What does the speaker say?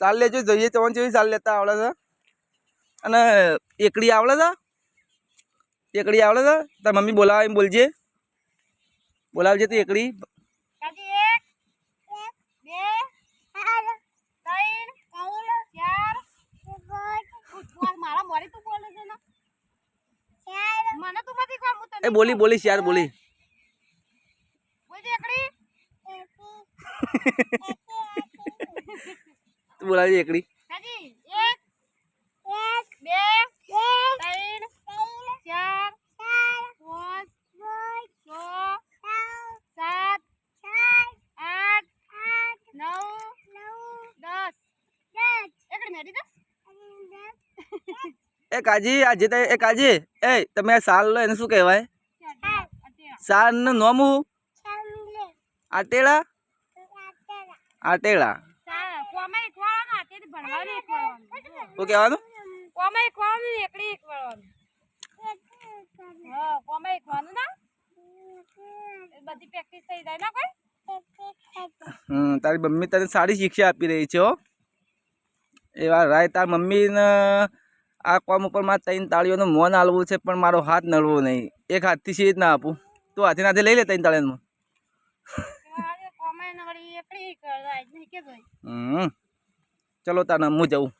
સાલ લેજો જોઈએ તમને જેવી સાલ લેતા આવડે છે. અને એકડી આવડે છે? એકડી આવડે છે? તાર મમ્મી બોલાવે એમ બોલજે. બોલાવજે તું એકડી. એ બોલી બોલી. યાર બોલી. એકડી તું બોલાવજે એકડી કાજી એક બે ત્રણ ચાર પાંચ છ સાત આઠ નવ દસ એકડી મેરી એકડી. એ કાજી આજે તે એ કાજી એ તમે સાલ લો એને શું કહેવાય? સાલનું નોમું આટેડા આટેલા આટેલા કોમે ખવાવાનું હાથેથી ભણવાનું એક ખવાવાનું શું કહેવાનું? કોમે ખવાનું ને એકડી ખવાવાનું હા કોમે ખવાનું ના? બધી પ્રેક્ટિસ થઈ જાય ના કોઈ? હમ તારી મમ્મી તને સારી શિક્ષા આપી રહી છે હો. એવા રાય તાર મમ્મીને આ કોમ ઉપર મારે ત્રણ તાળીઓનું મોન હાલવું છે પણ મારો હાથ નળવો નહીં. એક હાથથી સીધ ના આપું. તું હાથે નાથે લઈ લે ત્રણ તાળીઓનું હમ. ચલો તાના હું જઉં